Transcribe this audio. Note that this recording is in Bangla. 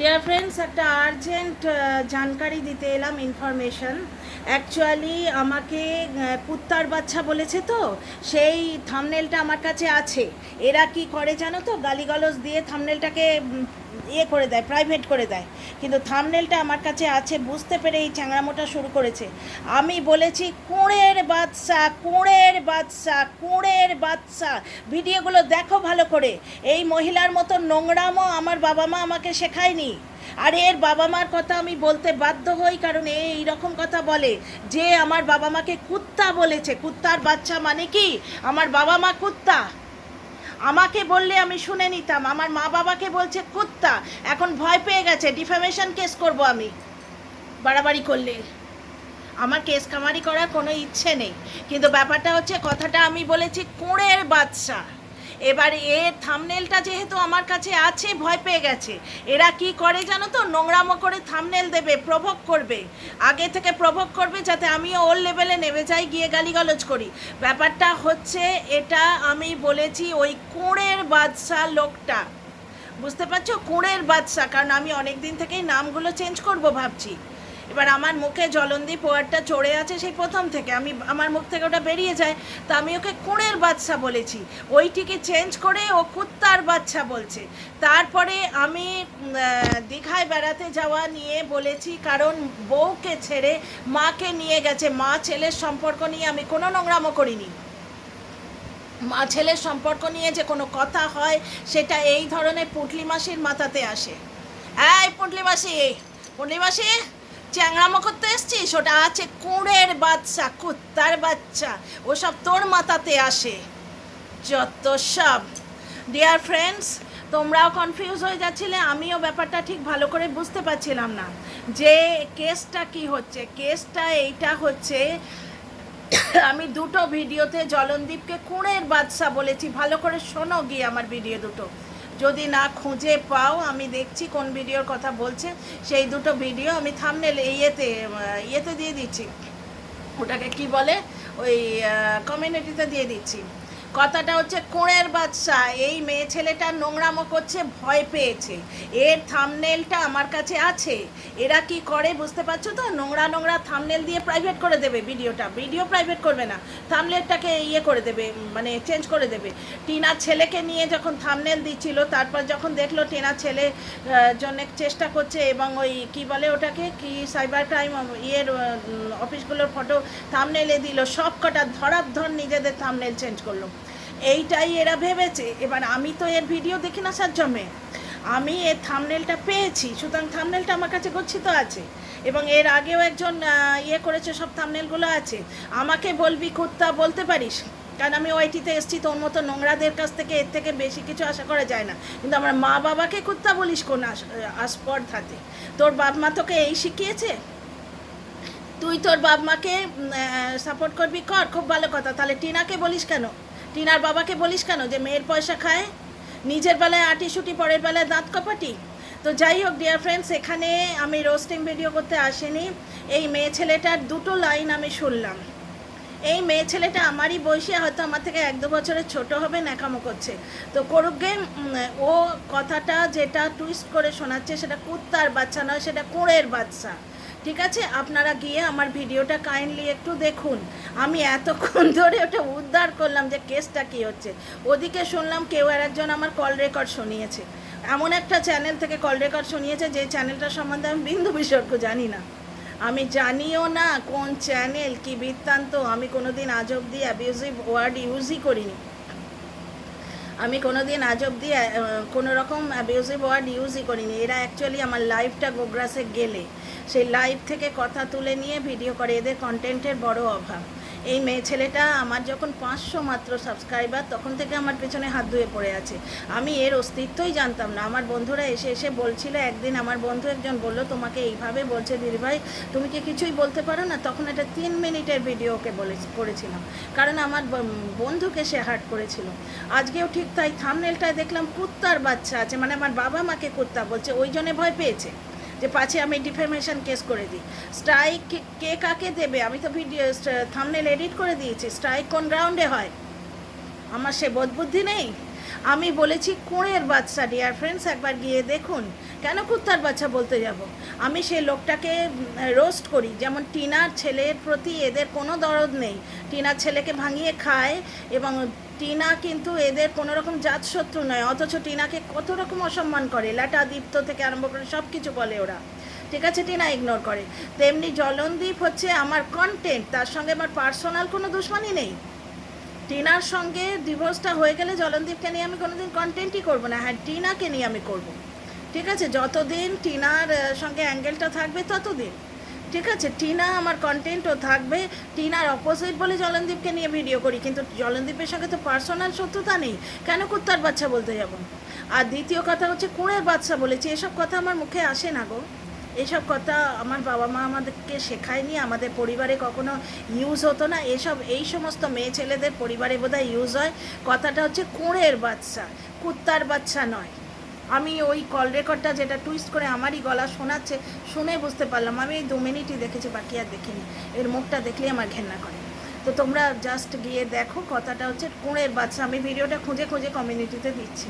ডিয়ার ফ্রেন্ডস একটা আর্জেন্ট জানকারি দিতে এলাম ইনফরমেশন অ্যাকচুয়ালি আমাকে আহ, কুত্তার বাচ্চা বলেছে তো সেই থামনেলটা আমার কাছে আছে। এরা কি করে জানো তো গালিগালজ দিয়ে থামনেলটাকে ইয়ে করে দেয় প্রাইভেট করে দেয়। কিন্তু থামনেলটা আমার কাছে আছে বুঝতে পেরে এই চ্যাংড়ামোটা শুরু করেছে। আমি বলেছি কুঁড়ের বাদশা কুঁড়ের বাদশা কুঁড়ের বাদশা ভিডিওগুলো দেখো ভালো করে। এই মহিলার মতো নোংরামও আমার বাবা মা আমাকে শেখায়নি। আর এর বাবা মার কথা আমি বলতে বাধ্য হই, কারণ এ এই রকম কথা বলে। যে আমার বাবা মাকে কুত্তা বলেছে, কুত্তার বাচ্চা মানে কি? আমার বাবা মা কুত্তা। আমাকে বললে আমি শুনে নিতাম, আমার মা বাবাকে বলছে কুত্তা। এখন ভয় পেয়ে গেছে, ডিফামেশন কেস করব আমি। বাড়াবাড়ি করলে। আমার কেস কামারি করার কোনো ইচ্ছে নেই। কিন্তু ব্যাপারটা হচ্ছে, কথাটা আমি বলেছি কুঁড়ের বাচ্চা। এবার এর থামনেলটা যেহেতু আমার কাছে আছে, ভয় পেয়ে গেছে। এরা কি করে জানো তো? নোংরামো করে থামনেল দেবে প্রভোগ করবে। আগে থেকে প্রভোগ করবে যাতে আমিও ওর লেভেলে নেমে যাই, গিয়ে গালিগালজ করি। ব্যাপারটা হচ্ছে এটা আমি বলেছি ওই কুঁড়ের বাদশা লোকটা। বুঝতে পারছ? কুঁড়ের বাদশা কারণ আমি অনেক দিন থেকেই নামগুলো চেঞ্জ করব ভাবছি। এবার আমার মুখে জলন্দি পোয়ারটা চড়ে আছে সেই প্রথম থেকে। আমি, আমার মুখ থেকে ওটা বেরিয়ে যায়, তা আমি ওকে কুঁড়ের বাচ্চা বলেছি। ওইটিকে চেঞ্জ করে ও কুত্তার বাচ্চা বলছে। তারপরে আমি দীঘায় বেড়াতে যাওয়া নিয়ে বলেছি, কারণ বউকে ছেড়ে মাকে নিয়ে গেছে। মা ছেলের সম্পর্ক নিয়ে আমি কোনো নোংরামো করিনি। মা ছেলের সম্পর্ক নিয়ে যে কোনো কথা হয়, সেটা এই ধরনের পুটলি মাসির মাথাতে আসে। এই পুটলি মাসি পুটলি মাসি! চ্যাংড়ামো করতে এসছিস? ওটা আছে কুঁড়ের বাচ্চা, কুত্তার বাচ্চা। ওসব তোর মাথাতে আসে। যত সব। ডিয়ার ফ্রেন্ডস তোমরাও কনফিউজ হয়ে যাচ্ছিলে, আমিও ব্যাপারটা ঠিক ভালো করে বুঝতে পারছিলাম না। যে কেসটা কি হচ্ছে? কেসটা এইটা হচ্ছে, আমি দুটো ভিডিওতে জলনদীপকে কুঁড়ের বাদশা বলেছি। ভালো করে শোনো গিয়ে আমার ভিডিও দুটো। যদি না খুঁজে পাও, আমি দেখছি কোন ভিডিওর কথা বলছে, সেই দুটো ভিডিও আমি থামনেল ইয়েতে ইয়েতে দিয়ে দিচ্ছি। ওটাকে কি বলে? ওই কমিউনিটিতে দিয়ে দিচ্ছি। কথাটা হচ্ছে কোণের বাদশা এই মেয়ে ছেলেটা নোংরামো করছে, ভয় পেয়েছে। এর থামনেলটা আমার কাছে আছে। এরা কি করে বুঝতে পারছ তো? নোংরা নোংরা থামনেল দিয়ে প্রাইভেট করে দেবে ভিডিওটা। ভিডিও প্রাইভেট করবে না। থামনেলটাকে ইয়ে করে দেবে মানে চেঞ্জ করে দেবে। টিনার ছেলেকে নিয়ে যখন থামনেল দিচ্ছিল, তারপর যখন দেখল টিনার ছেলে জন্য চেষ্টা করছে এবং ওই কি বলে ওটাকে? কি সাইবার ক্রাইম ইয়ের অফিসগুলোর ফটো থামনেলে দিল। সব কটা ধরাধর নিজেদের থামনেল চেঞ্জ করল। এইটাই এরা ভেবেছে। এবার আমি তো এর ভিডিও দেখি না সার জমে। আমি এর থামনেলটা পেয়েছি, সুতরাং থামনেলটা আমার কাছে গচ্ছিত আছে। এবং এর আগেও একজন ইয়ে করেছে, সব থামনেলগুলো আছে। আমাকে বলবি কুত্তা, বলতে পারিস? কারণ আমি ওইটিতে এসছি, তোর মতো নোংরাদের কাছ থেকে এর থেকে বেশি কিছু আশা করা যায় না। কিন্তু আমার মা বাবাকে কুত্তা বলিস কোন আস- আস্পর্ধাতে? তোর বাপ মা তোকে এই শিখিয়েছে? তুই তোর বাপ মাকে সাপোর্ট করবি, কর, খুব ভালো কথা। তাহলে টিনাকে বলিস কেন? টিনার বাবাকে বলিস কেন যে মেয়ের পয়সা খায়? নিজের বেলায় আটি শুটি পরের বেলায় দাঁত কপাটি? তো যাই হোক ডিয়ার ফ্রেন্ডস এখানে আমি রোস্টিং ভিডিও করতে আসিনি। এই মেয়ে ছেলেটার দুটো লাইন আমি শুনলাম। এই মেয়ে ছেলেটা আমারই বয়সী, হয়তো আমার থেকে এক দু বছরের ছোট হবে, ন্যাকামো করছে। তো করুক গে ও কথাটা যেটা টুইস্ট করে শোনাচ্ছে, সেটা কুত্তার বাচ্চা নয়, সেটা কুঁড়ের বাচ্চা। ঠিক আছে? আপনারা গিয়ে আমার ভিডিওটা কাইন্ডলি একটু দেখুন। আমি এতক্ষণ ধরে ওটা উদ্ধার করলাম যে কেসটা কি হচ্ছে। ওদিকে শুনলাম কেউ আর একজন আমার কল রেকর্ড শুনিয়েছে। এমন একটা চ্যানেল থেকে কল রেকর্ড শুনিয়েছে যে চ্যানেলটা সম্বন্ধে আমি বিন্দু বিসর্গ জানি না। আমি জানিও না কোন চ্যানেল কি বৃত্তান্ত, আমি কোনো দিন আজ অব্দি অ্যাবিউজিভ ওয়ার্ড ইউজই করিনি। আমি কোনো দিন আজ অব্দি কোনো রকম অ্যাবিউজিভ ওয়ার্ড ইউজই করিনি। এরা অ্যাকচুয়ালি আমার লাইভটা গোগ্রাসে গেলে। সেই লাইভ থেকে কথা তুলে নিয়ে ভিডিও করে। এদের কন্টেন্টের বড় অভাব। এই মেয়ে ছেলেটা আমার যখন পাঁচশো মাত্র সাবস্ক্রাইবার তখন থেকে আমার পেছনে হাত ধুয়ে পড়ে আছে। আমি এর অস্তিত্বই জানতাম না। আমার বন্ধুরা এসে এসে বলছিল, একদিন আমার বন্ধু একজন বলল, তোমাকে এইভাবে বলছে, দিদিভাই, তুমি কি কিছুই বলতে পারো না? তখন একটা তিন মিনিটের ভিডিও ওকে বলে, করেছিলাম। কারণ আমার বন্ধুকে সে হার্ট করেছিল। আজকেও ঠিক তাই। থামনেলটায় দেখলাম কুত্তার বাচ্চা আছে। মানে আমার বাবা মাকে কুত্তা বলছে। ওই জন্যে ভয় পেয়েছে। যে পাছে আমি ডিফেমেশন কেস করে দিই। স্ট্রাইক কে কাকে দেবে? আমি তো ভিডিও থামনেল এডিট করে দিয়েছি। স্ট্রাইক কোন গ্রাউন্ডে হয়? আমার সে বোধ বুদ্ধি নেই? আমি বলেছি কুঁড়ের বাচ্চা ডিয়ার ফ্রেন্ডস একবার গিয়ে দেখুন। কেন কুত্তার বাচ্চা বলতে যাব? আমি সেই লোকটাকে রোস্ট করি। যেমন টিনার ছেলের প্রতি এদের কোনো দরদ নেই। টিনার ছেলেকে ভাঙিয়ে খায় এবং টিনা কিন্তু এদের কোনো রকম জাত শত্রু নয়, অথচ টিনাকে কত রকম অসম্মান করে। লাটা দীপ্ত থেকে আরম্ভ করে সব কিছু বলে ওরা। ঠিক আছে, টিনা ইগনোর করে। তেমনি জলনদীপ হচ্ছে আমার কন্টেন্ট তার সঙ্গে আমার পার্সোনাল কোনো দুশ্মনী নেই। টিনার সঙ্গে ডিভোর্সটা হয়ে গেলে জলনদীপকে নিয়ে আমি কোনোদিন কন্টেন্টই করব না। হ্যাঁ টিনাকে নিয়ে আমি করব। ঠিক আছে? যতদিন টিনার সঙ্গে অ্যাঙ্গেলটা থাকবে, ততদিন। ঠিক আছে? টিনা আমার কন্টেন্টও থাকবে। টিনার অপোজিট বলে জলনদীপকে নিয়ে ভিডিও করি, কিন্তু জলনদীপের সঙ্গে তো পার্সোনাল শত্রুতা নেই। কেন কুত্তার বাচ্চা বলতে যাব? আর দ্বিতীয় কথা হচ্ছে, কুঁড়ের বাচ্চা বলেছি। এসব কথা আমার মুখে আসে না গো। এসব কথা আমার বাবা মা আমাদেরকে শেখায়নি, আমাদের পরিবারে কখনো ইউজ হতো না। এসব, এই সমস্ত মেয়ে ছেলেদের পরিবারে বোধহয় ইউজ হয়। কথাটা হচ্ছে কুঁড়ের বাচ্চা, কুত্তার বাচ্চা নয়। আমি ওই কল রেকর্ডটা যেটা টুইস্ট করে আমারই গলা শোনাচ্ছে, শুনে বুঝতে পারলাম। আমি এই দু মিনিটই দেখেছি, বাকি আর দেখিনি। এর মুখটা দেখলেই আমার ঘেন্না করে। তো তোমরা জাস্ট গিয়ে দেখো, কথাটা হচ্ছে কুঁড়ের বাচ্চা। আমি ভিডিওটা খুঁজে খুঁজে কমিউনিটিতে দিচ্ছি।